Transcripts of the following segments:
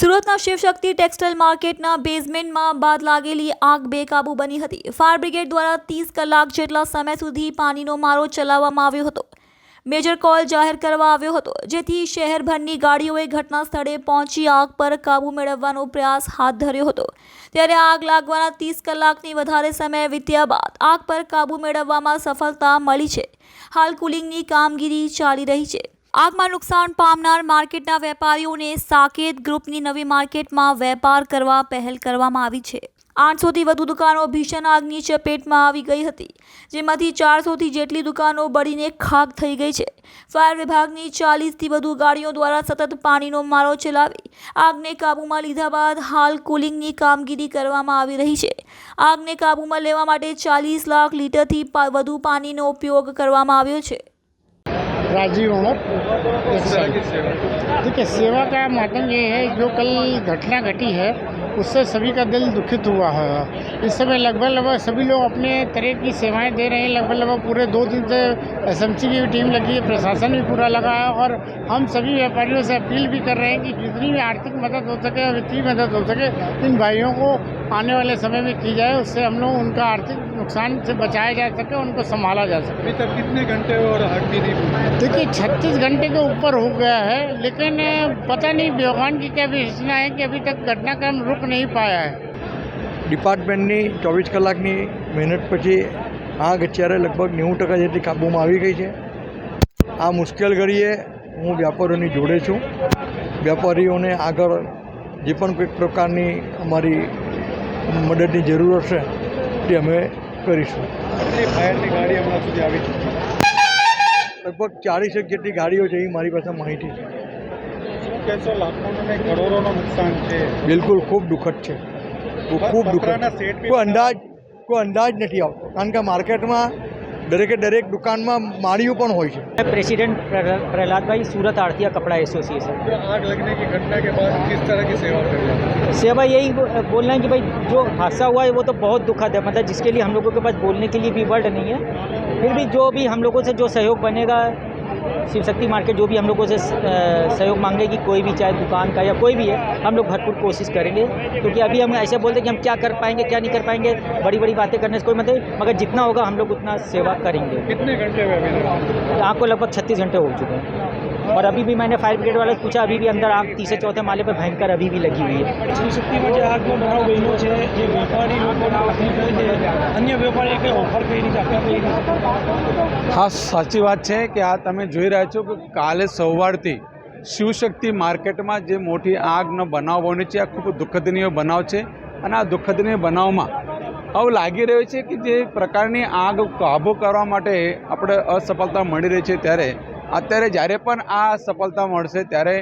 સુરતના શિવશક્તિ ટેક્સટાઇલ માર્કેટના બેઝમેન્ટમાં બાદ લાગેલી આગ બેકાબુ બની હતી. ફાયર બ્રિગેડ દ્વારા ત્રીસ કલાક જેટલા સમય સુધી પાણીનો મારો ચલાવવામાં આવ્યો હતો. મેજર કોલ જાહેર કરવા આવ્યો હતો, જેથી શહેરભરની ગાડીઓએ ઘટના સ્થળે પહોંચી આગ પર કાબૂ મેળવવાનો પ્રયાસ હાથ ધર્યો હતો. ત્યારે આગ લાગવાના ત્રીસ કલાકની વધારે સમય વીત્યા બાદ આગ પર કાબૂ મેળવવામાં સફળતા મળી છે. હાલ કુલિંગની કામગીરી ચાલી રહી છે. આગમાં નુકસાન પામનાર માર્કેટના વેપારીઓને સાકેત ગ્રુપની નવી માર્કેટમાં વેપાર કરવા પહેલ કરવામાં આવી છે. આઠસોથી વધુ દુકાનો ભીષણ આગની ચપેટમાં આવી ગઈ હતી, જેમાંથી ચારસોથી જેટલી દુકાનો બળીને ખાક થઈ ગઈ છે. ફાયર વિભાગની ચાલીસથી વધુ ગાડીઓ દ્વારા સતત પાણીનો મારો ચલાવી, આગને કાબૂમાં લીધા બાદ હાલ કુલિંગની કામગીરી કરવામાં આવી રહી છે. આગને કાબૂમાં લેવા માટે ચાલીસ લાખ લીટરથી વધુ પાણીનો ઉપયોગ કરવામાં આવ્યો છે. राजीव अमर देखिए सेवा का माध्यम ये है जो कल घटना घटी है उससे सभी का दिल दुखित हुआ है। इस समय लगभग लगभग सभी लोग अपने तरह की सेवाएँ दे रहे हैं। लगभग लगभग पूरे दो दिन से एसएमसी की भी टीम लगी है प्रशासन भी पूरा लगा है और हम सभी व्यापारियों से अपील भी कर रहे हैं कि जितनी भी आर्थिक मदद हो सके और वित्तीय मदद हो सके इन भाइयों को आने वाले समय में की जाए उससे हम लोग उनका आर्थिक नुकसान से बचाया जा सके उनको संभाला जा सके अभी तक कितने घंटे हुए और हटती नहीं पूरी? देखिए छत्तीस घंटे के ऊपर हो गया है लेकिन पता नहीं भगवान की क्या विवेचना है कि अभी तक घटनाक्रम रुक नहीं पाया है ડિપાર્ટમેન્ટની ચોવીસ કલાકની મહેનત પછી આગ અત્યારે લગભગ નેવું ટકા જેટલી કાબૂમાં આવી ગઈ છે આ મુશ્કેલ ઘડીએ હું વ્યાપારીઓની જોડે છું વ્યાપારીઓને આગળ જે પણ કોઈક પ્રકારની અમારી મદદની જરૂર હશે તે અમે કરીશું. કેટલી ફાયરની ગાડી હમણાં સુધી આવી ચૂકી? લગભગ ચાળીસેક જેટલી ગાડીઓ છે એ મારી પાસે માહિતી છે. નુકસાન છે? બિલકુલ ખૂબ દુઃખદ છે. ખૂબ ખૂબ દુઃખદ. કોઈ અંદાજ કોઈ અંદાજ નથી આવતો. કારણ કે માર્કેટમાં દરેકે દરેક દુકાનમાં માળીઓ પણ હોય છે मैं प्रेसिडेंट प्रहला- प्रहलाद भाई सूरत आड़तिया कपड़ा एसोसिएशन जो आग लगने की घटना के बाद किस तरह की सेवा कर रहे हैं सेवा यही बो- बोल रहे हैं कि भाई जो हादसा हुआ है वो तो बहुत दुखद है मतलब जिसके लिए हम लोगों के पास बोलने के लिए भी वर्ड नहीं है फिर भी जो भी हम लोगों से जो सहयोग बनेगा शिव शक्ति मार्केट जो भी हम लोगों से सहयोग मांगेगी कोई भी चाहे दुकान का या कोई भी है हम लोग भरपूर कोशिश करेंगे। क्योंकि अभी हम ऐसे बोलते हैं कि हम क्या कर पाएँगे क्या नहीं कर पाएँगे बड़ी बड़ी बातें करने से कोई मतलब मगर जितना होगा हम लोग उतना सेवा करेंगे। कितने घंटे आपको लगभग छत्तीस घंटे हो चुके हैं। और अभी भी मैंने फायर ब्रिगेड वाले से पूछा अभी भी अंदर आग तीसरे चौथे माले पर भयंकर अभी भी लगी हुई है શક્તિમાં જે આગનો બનાવ બન્યો છે એ વેપારી લોકોને તકલીફ હોય છે અન્ય વેપારીએ કંઈ ઓફર કરી રીતે આપ્યા કઈ રીતે હા સાચી વાત છે કે આ તમે જોઈ રહ્યા છો કે કાલે સવારથી શિવશક્તિ માર્કેટમાં જે મોટી આગનો બનાવ બન્યો છે આ ખૂબ દુઃખદનીય બનાવ છે અને આ દુઃખદનીય બનાવમાં આવું લાગી રહ્યું છે કે જે પ્રકારની આગ કાબૂ કરવા માટે આપણે અસફળતા મળી રહી છે ત્યારે અત્યારે જ્યારે પણ આ સફળતા મળશે ત્યારે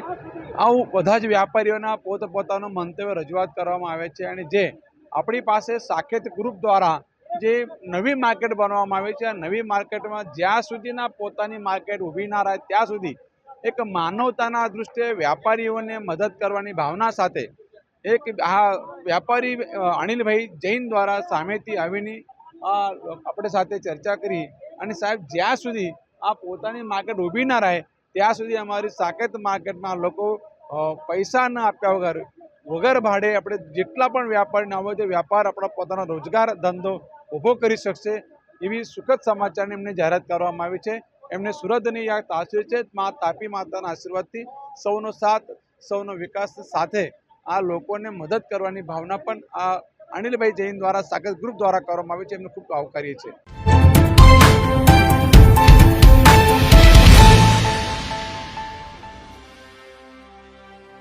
આવું બધા જ વ્યાપારીઓના પોતપોતાનું મંતવ્ય રજૂઆત કરવામાં આવે છે અને જે આપણી પાસે સાકેત ગ્રુપ દ્વારા જે નવી માર્કેટ બનાવવામાં આવી છે, આ નવી માર્કેટમાં જ્યાં સુધીના પોતાની માર્કેટ ઊભી ના રહે ત્યાં સુધી એક માનવતાના દૃષ્ટિએ વ્યાપારીઓને મદદ કરવાની ભાવના સાથે એક આ વ્યાપારી અનિલભાઈ જૈન દ્વારા સામેથી આવીને આપણે સાથે ચર્ચા કરી અને સાહેબ જ્યાં સુધી આ પોતાની માર્કેટ ઊભી ના રહે, ત્યાં સુધી અમારી સાકેત માર્કેટમાં લોકો પૈસા ન આપ્યા વગર વગર ભાડે આપણે જેટલા પણ વ્યાપારીને હોય તે વ્યાપાર આપણા પોતાનો રોજગાર ધંધો ઊભો કરી શકશે એવી સુખદ સમાચારની એમને જાહેરાત કરવામાં આવી છે. એમને સુરતની આ તાસીર છે. મા તાપી માતાના આશીર્વાદથી સૌનો સાથ, સૌનો વિકાસ સાથે આ લોકોને મદદ કરવાની ભાવના પણ આ અનિલભાઈ જૈન દ્વારા સાગર ગ્રુપ દ્વારા કરવામાં આવી છે. એમને ખૂબ આવકારીએ છીએ